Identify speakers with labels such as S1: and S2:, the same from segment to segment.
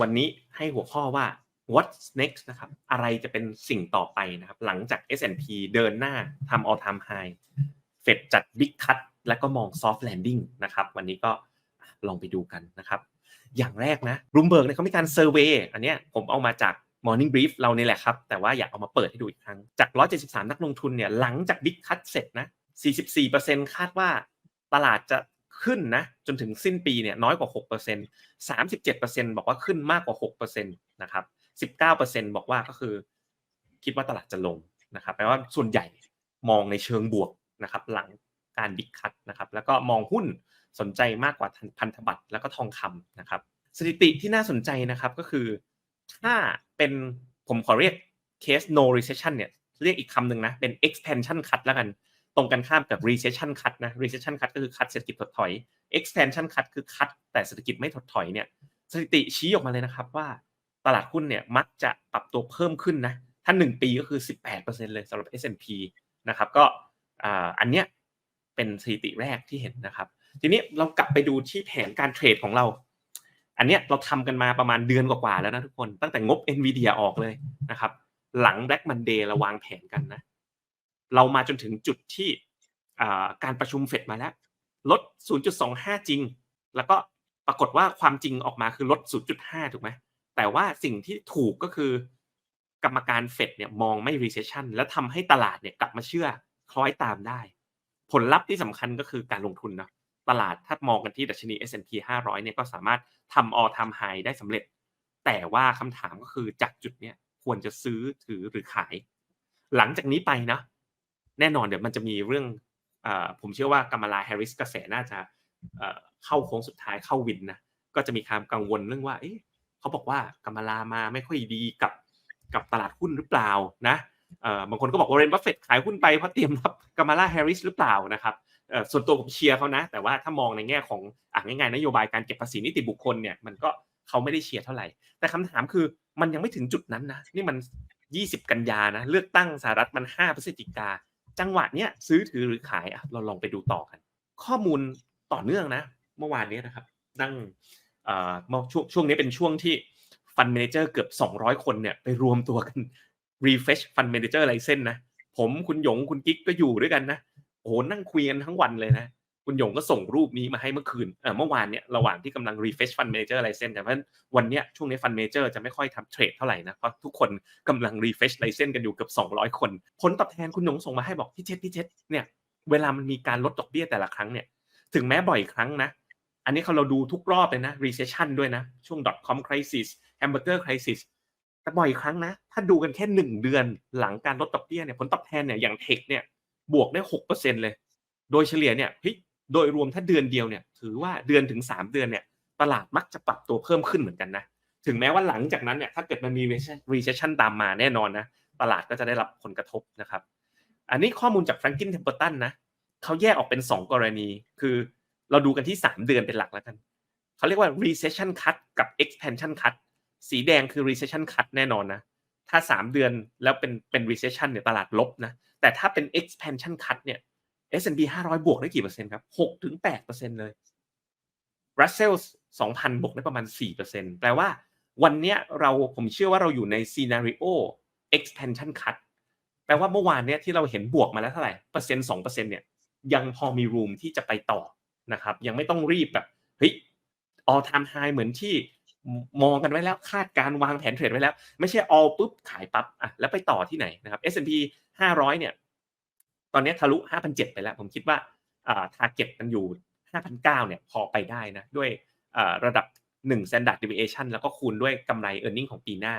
S1: วันนี้ให้หัวข้อว่า what's next นะครับ อะไรจะเป็นสิ่งต่อไปนะครับ หลังจาก S&P เดินหน้าทำ all time high เฟดจัด big cut แล้วก็มอง soft landing นะครับ วันนี้ก็ลองไปดูกันนะครับ อย่างแรกนะรูมเบิร์กเนี่ยเขามีการเซอร์เวยอันเนี้ยผมเอามาจาก Morning Brief เรานี่แหละครับ แต่ว่าอยากเอามาเปิดให้ดูอีกครั้ง จาก 173 นักลงทุนเนี่ยหลังจาก Big Cut เสร็จนะ 44%คาดว่าตลาดจะ ขึ้นนะจนถึงสิ้นปีเนี่ยน้อยกว่า 6% 37%บอกว่าขึ้นมากกว่า 6%นะครับ 19%บอกว่าก็คือคิดว่าตลาดจะลงนะครับแปลว่าส่วนใหญ่มองในเชิงบวกนะครับหลังการบิ๊กคัตนะครับแล้วก็มองหุ้นสนใจมากกว่าพันธบัตรแล้วก็ทองคำนะครับ สถิติที่น่าสนใจนะครับก็คือ ถ้าเป็นผมขอเรียกเคส no recession เนี่ยเรียกอีกคำหนึ่งนะเป็น expansion cut แล้วกัน ตรงกันข้ามกับ recession cut นะ recession cut ก็คือ cut เศรษฐกิจถดถอย expansion cut คือ cut แต่เศรษฐกิจไม่ถดถอยเนี่ยสถิติชี้ออกมาเลยนะครับว่าตลาดหุ้นเนี่ยมักจะปรับตัวเพิ่มขึ้นนะถ้า 1 ปีก็คือ 18%เลยสำหรับ S&P นะครับก็อันเนี้ยเป็นสถิติแรกที่เห็นนะครับ ทีนี้เรากลับไปดูที่แผนการเทรดของเรา อันเนี้ยเราทำกันมาประมาณเดือนกว่าๆแล้วนะทุกคนตั้งแต่งบ NVIDIA ออกเลยนะครับหลัง Black Monday เราวางแผนกันนะ เรามาจนถึงจุดที่การประชุมเฟดมาแล้ว ลด 0.25 จริง แล้วก็ปรากฏว่าความจริงออกมาคือลด 0.5 ถูกไหม แต่ว่าสิ่งที่ถูกก็คือกรรมการเฟดเนี่ยมองไม่ recession แล้วทำให้ตลาดเนี่ยกลับมาเชื่อคล้อยตามได้ ผลลัพธ์ที่สำคัญก็คือการลงทุนนะตลาดถ้ามองกันที่ดัชนี S&P 500เนี่ยก็สามารถทำ all time high ได้สำเร็จ แต่ว่าคำถามก็คือจากจุดเนี้ยควรจะซื้อถือหรือขาย หลังจากนี้ไปนะ แน่นอนเดี๋ยวมันจะมีเรื่องอผมเชื่อว่ากามาลาแฮร์ริสกระแสน่าจะเข้าโค้งสุดท้ายเข้าวินนะก็จะมีความกังวลเรื่องว่า เอ๊ะเขาบอกว่ากามาลามาไม่ค่อยดีกับกับตลาดหุ้นหรือเปล่านะบางคนก็บอกว่าเรนบัฟเฟตขายหุ้นไปเพราะเตรียมรับกามาลาแฮร์ริสหรือเปล่านะครับส่วนตัวผมเชียร์เขานะ แต่ว่าถ้ามองในแง่ของอ่าง่ายๆนโยบายการเก็บภาษีนิติบุคคลเนี่ยมันก็เขาไม่ได้เชียร์เท่าไหร่ แต่คำถามคือมันยังไม่ถึงจุดนั้นนะนี่มัน 20 กันยานะเลือกตั้งสหรัฐมัน 5 พฤศจิกา จังหวะเนี้ยซื้อถือหรือขายอะเราลองไปดูต่อกัน ข้อมูลต่อเนื่องนะ เมื่อวานนี้นะครับนั่งเอ่อช่วงช่วงนี้เป็นช่วงที่ฟันเมนเจอร์เกือบ 200 คนเนี่ยไปรวมตัวกัน refresh ฟันเมนเจอร์ไลเซนนะ ผมคุณหยงคุณกิ๊กก็อยู่ด้วยกันนะโอ้โหนั่งคุยกันทั้งวันเลยนะ คุณหยงก็ส่งรูปนี้มาให้เมื่อคืนเออเมื่อวานเนี่ยระหว่างที่กำลัง refresh fund manager ไลเซนกันเพราะวันเนี้ยช่วงนี้ fund manager จะไม่ค่อยทำเทรดเท่าไหร่นะเพราะทุกคนกำลัง refresh ไลเซนกันอยู่เกือบ200 คน ผลตอบแทนคุณหยงส่งมาให้บอกพี่เจษพี่เจษเนี่ยเวลามันมีการลดดอกเบี้ยแต่ละครั้งเนี่ยถึงแม้บ่อยครั้งนะ อันนี้เขาเราดูทุกรอบเลยนะ recession ด้วยนะ ช่วง .com crisis hamburger crisis แต่บ่อยครั้งนะ ถ้าดูกันแค่หนึ่งเดือนหลังการลดดอกเบี้ยเนี่ยผลตอบแทนเนี่ยอย่างเทคเนี่ยบวกได้หกเปอร์เซ็นเลย โดยเฉลี่ยเนี่ย โดยรวมถ้าเดือนเดียวเนี่ยถือว่าเดือนถึง 3 เดือนเนี่ยตลาดมักจะปรับตัวเพิ่มขึ้นเหมือนกันนะถึงแม้ว่าหลังจากนั้นเนี่ยถ้าเกิดมันมี recession ตามมาแน่นอนนะตลาดก็จะได้รับผลกระทบนะครับ อันนี้ข้อมูลจาก Franklin Templeton นะเขาแยกออกเป็น 2 กรณี คือเราดูกันที่ 3 เดือนเป็นหลักแล้วกันเขาเรียกว่า recession cut กับ expansion cut สีแดงคือ recession cut แน่นอนนะถ้า 3 เดือนแล้วเป็นเป็น recession เนี่ยตลาดลบนะแต่ถ้าเป็น expansion cut เนี่ย S&P 500 บวกได้กี่เปอร์เซ็นต์ครับ6ถึง8เปอร์เซ็นต์เลย Russell 2,000 บวกได้ประมาณ 4 เปอร์เซ็นต์แปลว่าวันนี้เราผมเชื่อว่าเราอยู่ใน scenario expansion cut แปลว่าเมื่อวานเนี้ยที่เราเห็นบวกมาแล้วเท่าไหร่เปอร์เซ็นต์2เปอร์เซ็นต์เนี่ยยังพอมี room ที่จะไปต่อนะครับยังไม่ต้องรีบแบบเฮ้ย all time high เหมือนที่มองกันไว้แล้วคาดการวางแผนเทรดไว้แล้ว ไม่ใช่ all ปุ๊บขายปั๊บอะแล้วไปต่อที่ไหนนะครับ S&P 500เนี่ย ตอนนี้ทะลุ5,007ไปแล้ว ผมคิดว่าอ่า target มันอยู่5,009เนี่ยพอไปได้นะ ด้วยระดับ 1 standard deviation แล้วก็คูณด้วยกำไร e a r n i n g ของปีหน้า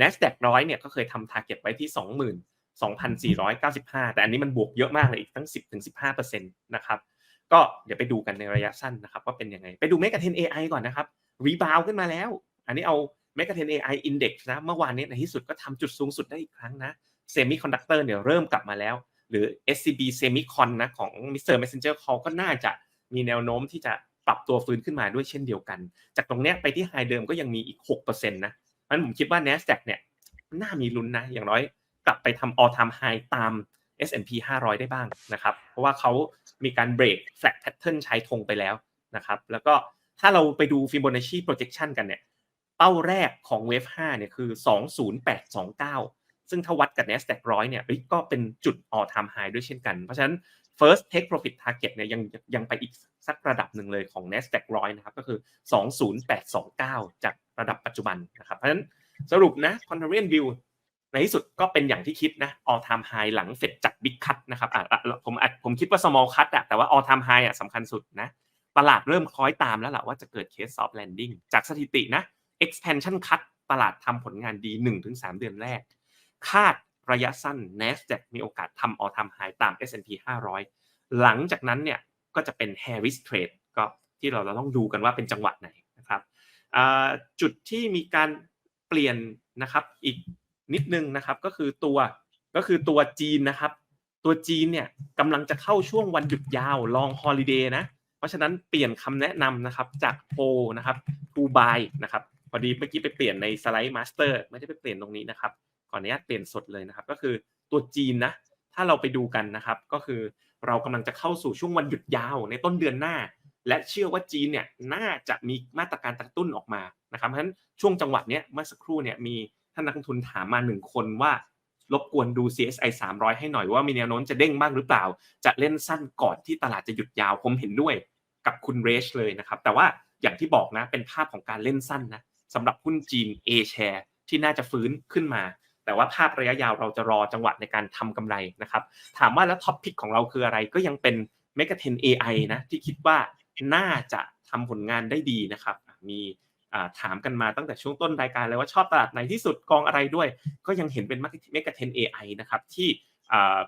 S1: NASDAQ ร้อยเนี่ยก็เคยทำ target ไว้ที่20,000 2,495 แต่อันนี้มันบวกเยอะมากเลยอีกทั้ง 10-15%นะครับก็เดี๋ยวไปดูกันในระยะสั้นนะครับว่าเป็นยังไง ไปดู Mega 10 AI ก่อนนะครับรีบาวขึ้นมาแล้ว อันนี้เอา Mega 10 AI Index นะเมื่อวานนี้ในที่สุดก็ทำจุดสูงสุดได้อีกครั้งนะเซมิคอนดักเตอร์เนี่ยเริ่มกลับมาแล้ว หรือ SCB Semicon นะของ Mr. Messenger เขาก็น่าจะมีแนวโน้มที่จะปรับตัวฟื้นขึ้นมาด้วยเช่นเดียวกัน จากตรงนี้ไปที่ไฮเดิมก็ยังมีอีก 6%นะมันผมคิดว่า NASDAQ เนี่ยน่ามีลุ้นนะ อย่างน้อยกลับไปทำ all time high ตาม S&P 500 ได้บ้างนะครับ เพราะว่าเขามีการเบรก flat pattern ใช้ธงไปแล้วนะครับ แล้วก็ถ้าเราไปดู Fibonacci projection กันเนี่ย เป้าแรกของเวฟ5เนี่ยคือ 20829 ซึ่งถ้าวัดกับ NASDAQ ร้อยเนี่ยก็เป็นจุด all time high ด้วยเช่นกัน เพราะฉะนั้น first take profit target เนี่ยยังยังไปอีกสักระดับหนึ่งเลยของ NASDAQ ร้อยนะครับก็คือ 20829 จากระดับปัจจุบันนะครับเพราะฉะนั้นสรุปนะ contrarian view ในที่สุดก็เป็นอย่างที่คิดนะ all time high หลังเฟดจัด big cut นะครับผมผมคิดว่า small cut อะแต่ว่า all time high อะสำคัญสุดนะตลาดเริ่มคล้อยตามแล้วล่ะว่าจะเกิด case soft landing จากสถิตินะ expansion cut ตลาดทำผลงานดี 1-3 เดือนแรก คาดระยะสั้น NASDAQ มีโอกาสทำ all time high ตาม S&P 500 หลังจากนั้นเนี่ยก็จะเป็น Harris trade ก็ที่เราเราต้องดูกันว่าเป็นจังหวะไหนนะครับจุดที่มีการเปลี่ยนนะครับอีกนิดนึงนะครับก็คือตัวก็คือตัวจีนนะครับ ตัวจีนเนี่ยกำลังจะเข้าช่วงวันหยุดยาว long holiday นะเพราะฉะนั้นเปลี่ยนคำแนะนำนะครับจาก o นะครับ to buy นะครับพอดีเมื่อกี้ไปเปลี่ยนในสไลด์มาสเตอร์ไม่ได้ไปเปลี่ยนตรงนี้นะครับ ออนุญาตเปลี่ยนสดเลยนะครับ ก็คือตัวจีนนะ ถ้าเราไปดูกันนะครับ ก็คือเรากำลังจะเข้าสู่ช่วงวันหยุดยาวในต้นเดือนหน้า และเชื่อว่าจีนเนี่ยน่าจะมีมาตรการกระตุ้นออกมานะครับเพราะฉะนั้นช่วงจังหวะเนี้ยเมื่อสักครู่เนี่ยมีท่านนักลงทุนถามมาหนึ่งคนว่ารบกวนดู CSI 300 ให้หน่อยว่ามีแนวโน้มจะเด้งบ้างหรือเปล่า จะเล่นสั้นก่อนที่ตลาดจะหยุดยาว ผมเห็นด้วยกับคุณเรชเลยนะครับ แต่ว่าอย่างที่บอกนะเป็นภาพของการเล่นสั้นนะสำหรับหุ้นจีน A share ที่น่าจะฟื้นขึ้นมา แต่ว่าภาพระยะยาวเราจะรอจังหวะในการทำกำไรนะครับ ถามว่าแล้วท็อปพิกของเราคืออะไรก็ยังเป็น m e g a t e n AI นะที่คิดว่าน่าจะทำผลงานได้ดีนะครับ มีอ่าถามกันมาตั้งแต่ช่วงต้นรายการเลยว่าชอบตลาดไหนที่สุดกองอะไรด้วย ก็ยังเห็นเป็น m e g a t e n AI นะครับที่อ่า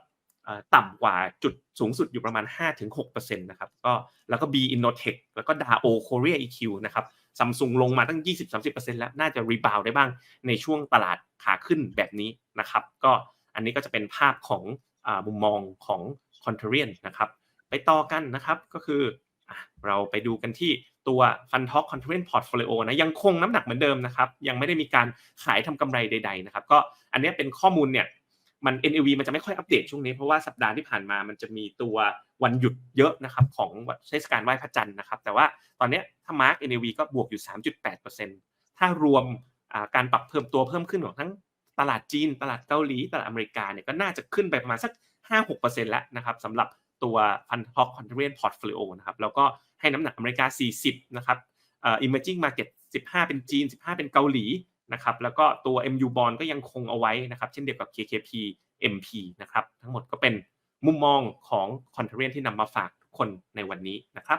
S1: อ่าต่ำกว่าจุดสูงสุดอยู่ประมาณ 5-6%นะครับก็แล้วก็ B Innotech แล้วก็ DAO Korea EQ นะครับซัมซุงลงมาตั้ง 20-30%แล้ว น่าจะรีบาวได้บ้างในช่วงตลาด ขาขึ้นแบบนี้นะครับ ก็อันนี้ก็จะเป็นภาพของมุมมองของ c o n t r a r i a n นะครับ ไปต่อกันนะครับก็คือเราไปดูกันที่ตัว Fund Talk c o n t r a r i a n Portfolio นะยังคงน้ำหนักเหมือนเดิมนะครับ ยังไม่ได้มีการขายทำกำไรใด ๆ นะครับ ก็อันนี้เป็นข้อมูลเนี่ยมัน NAV มันจะไม่ค่อยอัปเดตช่วงนี้ เพราะว่าสัปดาห์ที่ผ่านมามันจะมีตัววันหยุดเยอะนะครับของเทศกาลไหว้พระจันทร์นะครับ แต่ว่าตอนนี้ถ้า Mark NAV ก็บวกอยู่ 3.8%ถ้ารวม การปรับเพิ่มตัวเพิ่มขึ้นของทั้งตลาดจีน ตลาดเกาหลี ตลาดอเมริกาเนี่ยก็น่าจะขึ้นไปประมาณสัก 5-6%แล้วนะครับสำหรับตัว Fund Talk c o n t r a r i a n Portfolio นะครับแล้วก็ให้น้ำหนักอเมริกา 40 นะครับเอ่อ Emerging Market 15 เป็นจีน 15 เป็นเกาหลีนะครับแล้วก็ตัว MU Bond ก็ยังคงเอาไว้นะครับเช่นเดียวกับ KKP MP นะครับทั้งหมดก็เป็นมุมมองของ c o n t r a r i a n ที่นำมาฝากทุกคนในวันนี้นะครับ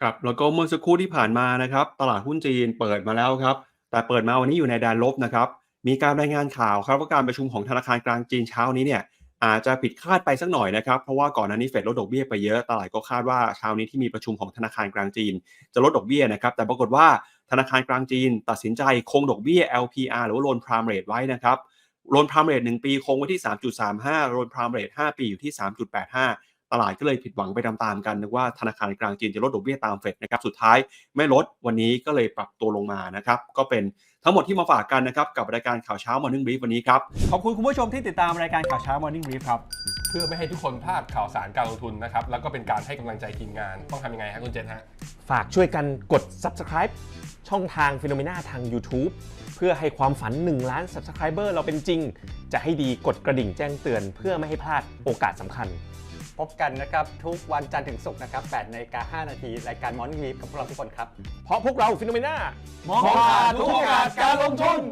S2: ครับแล้วก็เมื่อสักครู่ที่ผ่านมานะครับ ตลาดหุ้นจีนเปิดมาแล้วครับ แต่เปิดมาวันนี้อยู่ในแดนลบนะครับ มีการรายงานข่าวครับว่าการประชุมของธนาคารกลางจีนเช้านี้เนี่ยอาจจะผิดคาดไปสักหน่อยนะครับ เพราะว่าก่อนหน้านี้เฟดลดดอกเบี้ยไปเยอะ ตลาดก็คาดว่าเช้านี้ที่มีประชุมของธนาคารกลางจีน จะลดดอกเบี้ยนะครับ แต่ปรากฏว่าธนาคารกลางจีน ตัดสินใจคงดอกเบี้ย LPR หรือว่า loan prime rate ไว้นะครับโลนพรามเรท1ปีคงไว้ที่ 3.35โลนพรามเรท5 ปีอยู่ที่ 3.85 ลาดก็เลยผิดหวังไปตามๆกันนึกว่าธนาคารกลางจีนจะลดดอกเบี้ยตามเฟดนะครับสุดท้ายไม่ลดวันนี้ก็เลยปรับตัวลงมานะครับก็เป็นทั้งหมดที่มาฝากกันนะครับกับรายการข่าวเช้า Morning Brief วันนี้ครับ
S3: ขอบคุณคุณผู้ชมที่ติดตามรายการข่าวเช้า Morning Brief ครับ
S4: เพื่อไม่ให้ทุกคนพลาดข่าวสารการลงทุนนะครับแล้วก็เป็นการให้กำลังใจทีมงานต้องทำยังไงฮะคุณเจนฮะ
S5: ฝากช่วยกันกด subscribe ช่องทาง p h e n o m e n a ทาง YouTube เพื่อให้ความฝัน 1 ล้าน subscriber เราเป็นจริง จะให้ดีกดกระดิ่งแจ้งเตือน เพื่อไม่ให้พลาดโอกาสสำคัญ
S3: พบกันนะครับ ทุกวันจันทร์ถึงศุกร์นะครับ8นาฬิกา5นาทีรายการ Morning Brief กับพวกเราทุกคนครับ
S5: เพราะพวกเราฟิโนเมนา
S3: มองผ่านทุกโอกาสการลงทุน